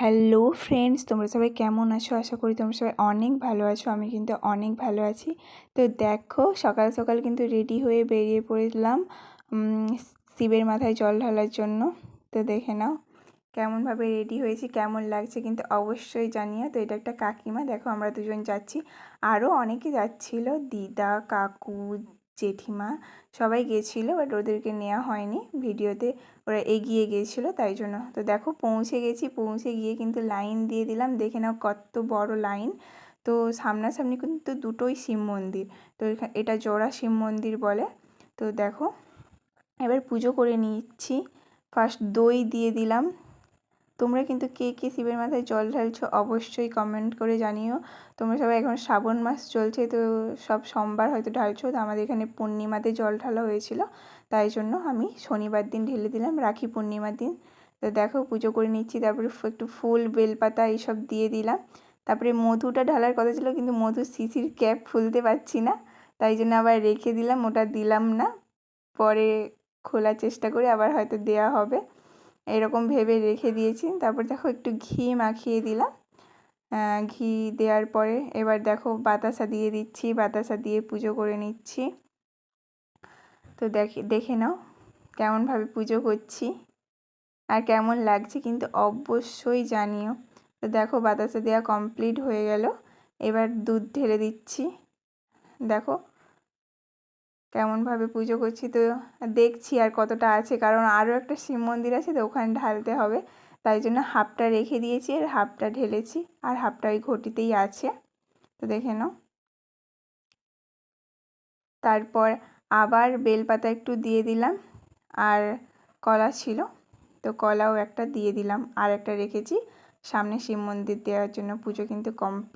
Hello friends তোমরা সবাই কেমন আছো? আশা করি তোমরা সবাই অনেক ভালো আছো। আমি কিন্তু অনেক ভালো আছি। তো দেখো, সকাল সকাল কিন্তু রেডি হয়ে বেরিয়ে পড়লাম শিবের মাথায় জল ঢালার জন্য। তো দেখে নাও, কেমনভাবে রেডি হয়েছি, কেমন লাগছে কিন্তু অবশ্যই জানিও। তো এটা একটা কাকিমা। দেখো, আমরা দুজন যাচ্ছি। আরও অনেকে যাচ্ছিল। দিদা, কাকু জেঠিমা সবাই গেছিল বাট ওদেরকে নেওয়া হয়নি। ভিডিওতে ওরা এগিয়ে গিয়েছিল তাই জন্য। তো দেখো, পৌঁছে গেছি, পৌঁছে গিয়ে কিন্তু লাইন দিয়ে দিলাম। দেখে নাও কত বড় লাইন। তো সামনাসামনি কিন্তু দুটোই শিব মন্দির। তো এটা জোড়া শিব মন্দির বলে। তো দেখো, এবার পুজো করে নিচ্ছি। ফার্স্ট দই দিয়ে দিলাম। তোমরা কিন্তু কে কে শিবের মাথায় জল ঢালছো অবশ্যই কমেন্ট করে জানিও। তোমরা সবাই এখন শ্রাবণ মাস চলছে, তো সব সোমবার হয়তো ঢালছো, তো আমাদের এখানে পূর্ণিমাতে জল ঢালা হয়েছিল, তাই জন্য আমি শনিবার দিন ঢেলে দিলাম, রাখি পূর্ণিমার দিন। তো দেখো পুজো করে নিচ্ছি, তারপরে একটু ফুল, বেলপাতা এইসব দিয়ে দিলাম। তারপরে মধুটা ঢালার কথা ছিল, কিন্তু মধু শিশির ক্যাপ খুলতে পারছি না, তাই জন্য আবার রেখে দিলাম, ওটা দিলাম না, পরে খোলার চেষ্টা করে আবার হয়তো দেয়া হবে। এরকম ভেবে রেখে দিয়েছি। তারপর দেখো একটু ঘি মাখিয়ে দিলাম। ঘি দেওয়ার পরে এবার দেখো বাতাসা দিয়ে দিচ্ছি, বাতাসা দিয়ে পুজো করে নিচ্ছি। তো দেখে দেখে নাও কেমনভাবে পুজো করছি আর কেমন লাগছে কিন্তু অবশ্যই জানিও। তো দেখো বাতাসা দেওয়া কমপ্লিট হয়ে গেল। এবার দুধ ঢেলে দিচ্ছি। দেখো কেমনভাবে পুজো করছি তো দেখছি আর কতটা আছে। কারণ আরও একটা শিব মন্দির আছে তো ওখানে ঢালতে হবে। তাই জন্য হাফটা রেখে দিয়েছি আর হাফটা ঢেলেছি। আর হাফটা ওই ঘটিতেই আছে। তো দেখে নাও। তারপর আবার বেলপাতা একটু দিয়ে দিলাম। আর কলা ছিল। তো কলাও একটা দিয়ে দিলাম। আর একটা রেখেছি। সামনে শিব মন্দির দেওয়ার জন্য পুজো কিন্তু কমপ্লিট।